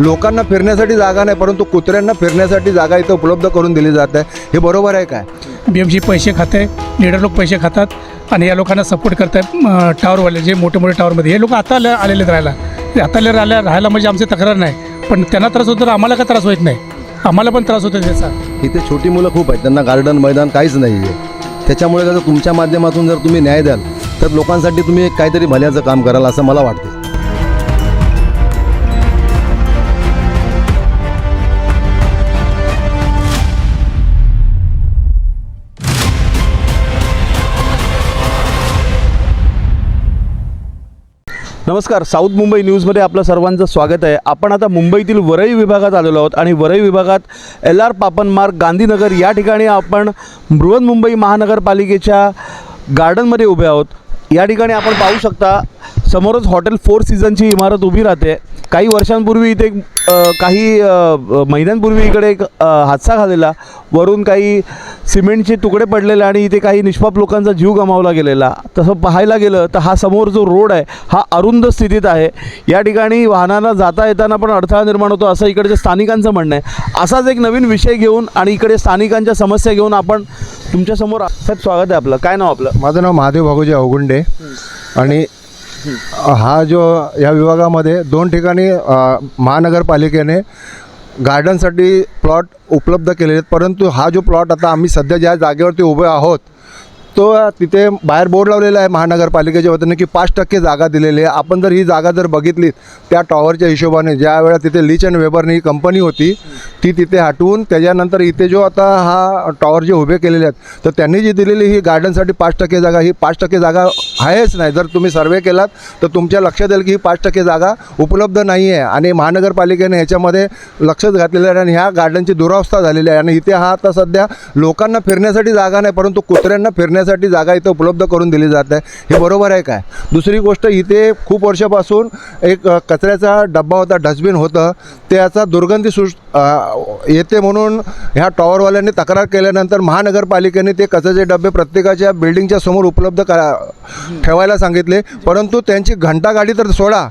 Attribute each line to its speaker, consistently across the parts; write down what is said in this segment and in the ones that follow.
Speaker 1: लोकांना फिरण्यासाठी जागा नाही परंतु कुत्र्यांना फिरण्यासाठी जागा इथं उपलब्ध करून दिली जात आहे. हे बरोबर आहे काय?
Speaker 2: बी एम सी पैसे खाते लीडर लोक पैसे खातात आणि या लोकांना सपोर्ट करतात टावरवाले जे मोठे मोठे टावरमध्ये हे लोक आता आले आलेले राहायला. आता आले राहिल्या राहायला म्हणजे आमची तक्रार नाही. पण त्यांना त्रास होतो तर आम्हाला का त्रास होत नाही? आम्हाला पण त्रास होतो त्याचा.
Speaker 1: इथे छोटी मुलं खूप आहेत त्यांना गार्डन मैदान काहीच नाही आहे त्याच्यामुळे जर तुमच्या माध्यमातून जर तुम्ही न्याय द्याल तर लोकांसाठी तुम्ही काहीतरी भल्याचं काम कराल असं मला वाटते
Speaker 3: नमस्कार साऊथ मुंबई न्यूजमध्ये आपलं सर्वांचं स्वागत आहे. आपण आता मुंबईतील वरई विभागात आलेलो आहोत आणि वरई विभागात एल आर पापन मार्ग गांधीनगर या ठिकाणी आपण बृहन्मुंबई महानगरपालिकेच्या गार्डनमध्ये उभे आहोत. या ठिकाणी आपण पाहू शकता समोरच हॉटेल फोर सीझनची इमारत उभी राहते. काही वर्षांपूर्वी इथे एक, अ, काही अ, महिन्यांपूर्वी इकडे एक अ, हादसा झालेला. वरून काही सिमेंटचे तुकडे पडलेले आणि इथे काही निष्पाप लोकांचा जीव गमावला गेलेला. तसं पाहायला गेलं तर हा समोर जो रोड आहे हा अरुंद स्थितीत आहे. या ठिकाणी वाहनांना जाता येताना पण अडथळा निर्माण होतो असं इकडच्या स्थानिकांचं म्हणणं आहे. असाच एक नवीन विषय घेऊन आणि इकडे स्थानिकांच्या समस्या घेऊन आपण तुमच्यासमोर साहेब स्वागत आहे आपलं. काय नाव आपलं?
Speaker 1: माझं नाव महादेव भागोजी अवगुंडे आणि हा जो या विभागामध्ये दोन ठिकाणी महानगरपालिकेने गार्डनसाठी प्लॉट उपलब्ध केलेले आहेत. परंतु हा जो प्लॉट आता आम्ही सध्या ज्या जागेवरती उभे आहोत तो तिथे बाहेर बोर्ड लावलेला आहे महानगरपालिकेच्या वतीने की पाच टक्के जागा दिलेली आहे. आपण जर ही जागा जर बघितली त्या टॉवरच्या हिशोबाने ज्या वेळा तिथे लीच अँड वेबरनी ही कंपनी होती ती तिथे हटवून त्याच्यानंतर इथे जो आता हा टॉवर जे उभे केलेले आहेत तर त्यांनी जी दिलेली ही गार्डनसाठी पाच टक्के जागा ही पाच टक्के जागा आहेच नाही. जर तुम्ही सर्वे केलात तर तुमच्या लक्षात येईल की ही पाच टक्के जागा उपलब्ध नाही आहे आणि महानगरपालिकेने ह्याच्यामध्ये लक्षच घातलेलं आहे. आणि ह्या गार्डनची दुरावस्था झालेली आहे. आणि इथे हा आता सध्या लोकांना फिरण्यासाठी जागा नाही परंतु कुत्र्यांना फिरण्यासाठी जागा इथं उपलब्ध करून दिली जात आहे. हे बरोबर आहे काय? दुसरी गोष्ट इथे खूप वर्षापासून एक कचऱ्याचा डब्बा होता डस्टबिन होतं. त्याचा दुर्गंधी सुस येते म्हणून ह्या टॉवरवाल्यांनी तक्रार केल्यानंतर महानगरपालिकेने ते कचऱ्याचे डबे प्रत्येकाच्या बिल्डिंगच्या समोर उपलब्ध करा ठेवायला सांगितले. परंतु त्यांची घंटा गाडी तर सोडा.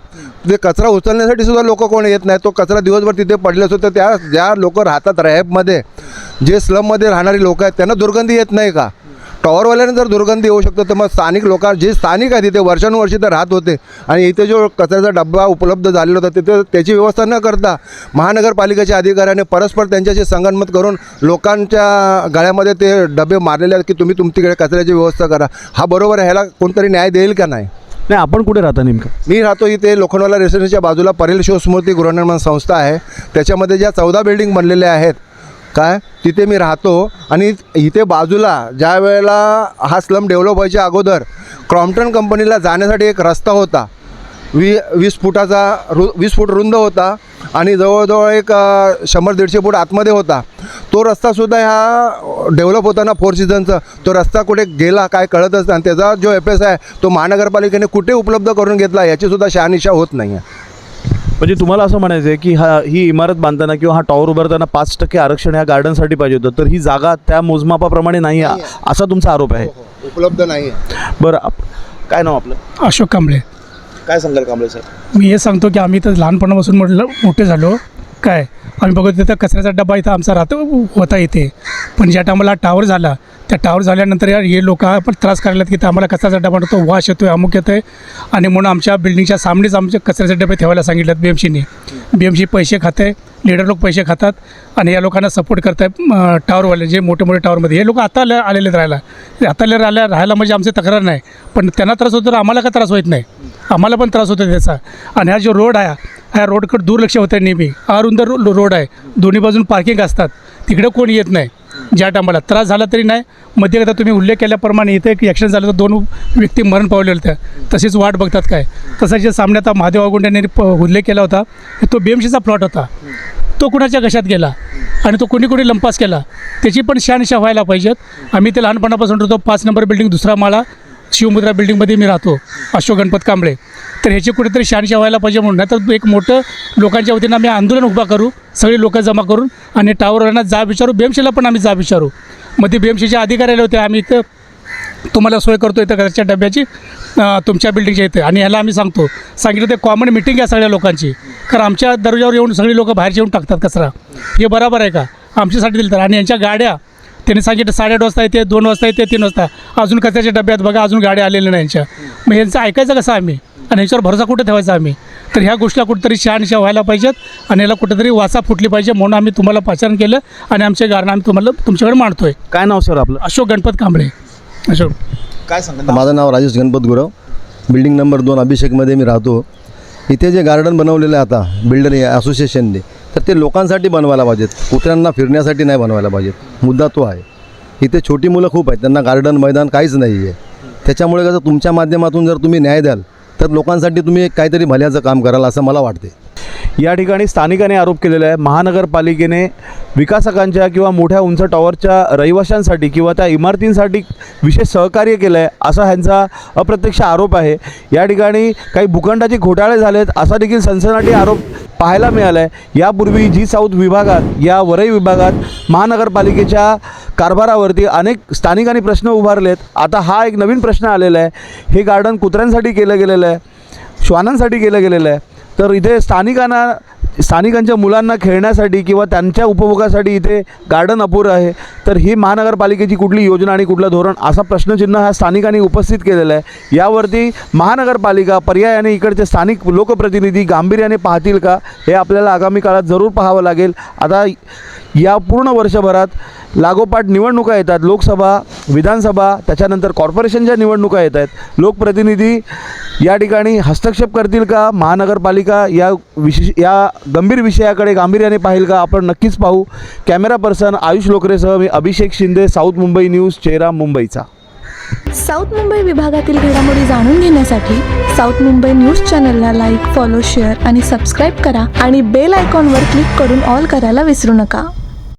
Speaker 1: ते कचरा उचलण्यासाठी सुद्धा लोक कोण येत नाही. तो कचरा दिवसभर तिथे पडले असतो. तर त्या ज्या लोक राहतात रॅबमध्ये जे स्लममध्ये राहणारी लोक आहेत त्यांना दुर्गंधी येत नाही का? टॉवरवाल्याने जर दुर्गंधी येऊ शकतो तर मग स्थानिक लोक जे स्थानिक आहेत तिथे वर्षानुवर्षी तर राहत होते आणि इथे जो कचऱ्याचा डब्बा उपलब्ध झालेला होता तिथे त्याची व्यवस्था न करता महानगरपालिकेच्या अधिकाऱ्याने परस्पर त्यांच्याशी संगनमत करून लोकांच्या गळ्यामध्ये ते डबे मारलेले आहेत की तुम्ही तुमच्याकडे कचऱ्याची व्यवस्था करा. हा बरोबर आहे ह्याला कोणतरी न्याय देईल का नाही?
Speaker 3: नाही आपण कुठे राहता नेमकं?
Speaker 1: मी राहतो इथे लोखंडवाला रेसिडेन्सीच्या बाजूला परेल शिवस्मृती गृहनिर्माण संस्था आहे. त्याच्यामध्ये ज्या चौदा बिल्डिंग बनलेल्या आहेत काय? तिथे मी राहतो आणि इथे बाजूला ज्या वेळेला हा स्लम डेव्हलप व्हायच्या अगोदर क्रॉम्प्टन कंपनीला जाण्यासाठी एक रस्ता होता. वी वीस फुटाचा रु वीस फूट रुंद होता आणि जवळजवळ एक शंभर दीडशे फूट आतमध्ये होता. तो रस्तासुद्धा ह्या डेव्हलप होताना फोर सीझनचा. तो रस्ता कुठे गेला काय कळतच नाही. आणि त्याचा जो एफ एस आहे तो महानगरपालिकेने कुठे उपलब्ध करून घेतला याचीसुद्धा शहानिशा होत नाही आहे
Speaker 3: म्हणजे तुम्हाला असं म्हणायचं आहे की हा ही इमारत बांधताना किंवा हा टॉवर उभारताना पाच टक्के आरक्षण या गार्डनसाठी पाहिजे होतं. तर ही जागा त्या मोजमापाप्रमाणे नाही आहे असा तुमचा आरोप आहे.
Speaker 1: उपलब्ध नाही आहे.
Speaker 3: बरं आप- काय नाव आपलं?
Speaker 2: अशोक कांबळे.
Speaker 3: काय सांगाल कांबळे साहेब?
Speaker 2: मी हे सांगतो की आम्ही तर लहानपणापासून म्हटलं मोठे झालो. काय? आम्ही बघत तिथं कचऱ्याचा डबा इथं आमचा राहतो होता इथे. पण ज्या टायमाला टावर झाला त्या टावर झाल्यानंतर यार हे लोक पण त्रास करायला की आम्हाला कचऱ्याचा डबा तो वाश येतो आहे अमुक येतो आहे आणि म्हणून आमच्या बिल्डिंगच्या सामनेच आमचे कचऱ्याचे डबे ठेवायला सांगितलेत बी एम सीने बी एम सी पैसे खाते लीडर लोक पैसे खातात आणि या लोकांना सपोर्ट करत आहे टावरवाले जे मोठे मोठे टावरमध्ये हे लोक आता आले आलेले राहायला. आता राहिल्या राहायला म्हणजे आमची तक्रार नाही. पण त्यांना त्रास होतो तर आम्हाला का त्रास होत नाही? आम्हाला पण त्रास होतो त्याचा. आणि हा जो रोड आहे ह्या रोडकडे दुर्लक्ष होतं आहे नेहमी आरुंदर रो रोड आहे. दोन्ही बाजून पार्किंग असतात. तिकडे कोणी येत नाही. ज्या टायमाला त्रास झाला तरी नाही. मध्ये एकदा तुम्ही उल्लेख केल्याप्रमाणे इथे एक ॲक्सिडेंट झालं तर दोन व्यक्ती मरण पावले होत्या तसेच वाट बघतात काय. तसं जे सामने आता महादेव वागुंड्याने प उल्लेख केला होता तो बी एम सीचा प्लॉट होता. तो कुणाच्या कशात गेला? आणि तो कोणी कोणी लंपास केला? त्याची पण शहानिशा व्हायला पाहिजेत. आम्ही ते लहानपणापासून ठरतो पाच नंबर बिल्डिंग दुसरा माळा शिवमुद्रा बिल्डिंगमध्ये मी राहतो अशोक गणपत कांबळे. तर ह्याची कुठेतरी शहाणशा व्हायला पाहिजे म्हणून. नाही तर एक मोठं लोकांच्या वतीनं आम्ही आंदोलन उभा करू सगळी लोक जमा करून आणि टावरवाल्यांना जा विचारू बेमशेला पण आम्ही जा विचारू. मग ते बी अधिकारी आले होते आम्ही इथं तुम्हाला सोय करतो इथं घरच्या डब्याची तुमच्या बिल्डिंगच्या इथे. आणि ह्याला आम्ही सांगतो सांगितलं ते कॉमन मिटिंग आहे सगळ्या लोकांची. कारण आमच्या दर्जावर येऊन सगळी लोकं बाहेर येऊन टाकतात कचरा. हे बरोबर आहे का? आमच्यासाठी दिलं तर आणि यांच्या गाड्या त्यांनी सांगितलं साडेआठ वाजता येते दोन वाजता येते तीन वाजता. अजून कचऱ्याच्या डब्यात बघा अजून गाड्या आलेल्या नाही यांच्या. मग यांचं ऐकायचं कसं आम्ही? आणि याच्यावर भरोसा कुठे ठेवायचा आम्ही? तर ह्या गोष्टीला कुठेतरी शहानिशा व्हायला पाहिजेत आणि याला कुठेतरी वाचा फुटली पाहिजे म्हणून आम्ही तुम्हाला पाचारण केलं आणि आमचे कारण आम्ही तुम्हाला तुमच्याकडे मांडतोय.
Speaker 3: काय नाव सर आपलं?
Speaker 2: अशोक गणपत कांबळे. अशोक.
Speaker 3: काय सांगा
Speaker 4: माझं नाव राजेश गणपत गुरव. बिल्डिंग नंबर दोन अभिषेकमध्ये मी राहतो. इथे जे गार्डन बनवलेलं आहे आता बिल्डर असोसिएशनने तर ते लोकांसाठी बनवायला पाहिजेत. कुत्र्यांना फिरण्यासाठी नाही बनवायला पाहिजेत. मुद्दा तो आहे. इथे छोटी मुलं खूप आहेत. त्यांना गार्डन मैदान काहीच नाही आहे त्याच्यामुळे कसं तुमच्या माध्यमातून जर तुम्ही न्याय द्याल तर लोकांसाठी तुम्ही एक काहीतरी भल्याचं काम कराल असं मला वाटते.
Speaker 3: या ठिकाणी स्थानिकाने आरोप केलेला आहे. महानगरपालिकेने विकासकांच्या किंवा मोठ्या उंच टॉवरच्या रहिवाशांसाठी किंवा त्या इमारतींसाठी विशेष सहकार्य केलं आहे असा ह्यांचा अप्रत्यक्ष आरोप आहे. या ठिकाणी काही भूखंडाचे घोटाळे झालेत असा देखील सनसनाटी आरोप पाहायला मिळालं आहे यापूर्वी जी साऊथ विभागात या वरई विभागात महानगरपालिकेच्या कारभारावरती अनेक स्थानिकांनी प्रश्न उभारलेत. आता हा एक नवीन प्रश्न आलेला आहे. हे गार्डन कुत्र्यांसाठी केलं गेलेलं आहे. श्वानांसाठी केलं गेलेलं आहे. तर इथे स्थानिकांना स्थानिकांच्या मुलांना खेळण्यासाठी किंवा त्यांच्या उपभोगासाठी इथे गार्डन अपुरं आहे. तर ही महानगरपालिकेची कुठली योजना आणि कुठलं धोरण असा प्रश्नचिन्ह हा स्थानिकांनी उपस्थित केलेला आहे. यावरती महानगरपालिका पर्यायाने इकडचे स्थानिक लोकप्रतिनिधी गांभीर्याने पाहतील का हे आपल्याला आगामी काळात जरूर पाहावं लागेल. आता या पूर्ण वर्षभरात लागोपाठ निवडणुका येतात. लोकसभा विधानसभा त्याच्यानंतर कॉर्पोरेशनच्या निवडणुका येत आहेत. लोकप्रतिनिधी या ठिकाणी हस्तक्षेप करतील का? महानगरपालिका या विशेष या गंभीर विषयाकडे गांभीर्याने पाहिल का आपण नक्कीच पाहू. कॅमेरा पर्सन आयुष लोकरेसह मी अभिषेक शिंदे साऊथ मुंबई न्यूज चेहरा मुंबईचा.
Speaker 5: साऊथ मुंबई विभागातील घडामोडी जाणून घेण्यासाठी साऊथ मुंबई न्यूज चॅनलला लाईक फॉलो शेअर आणि सबस्क्राईब करा आणि बेल आयकॉनवर क्लिक करून ऑल करायला विसरू नका.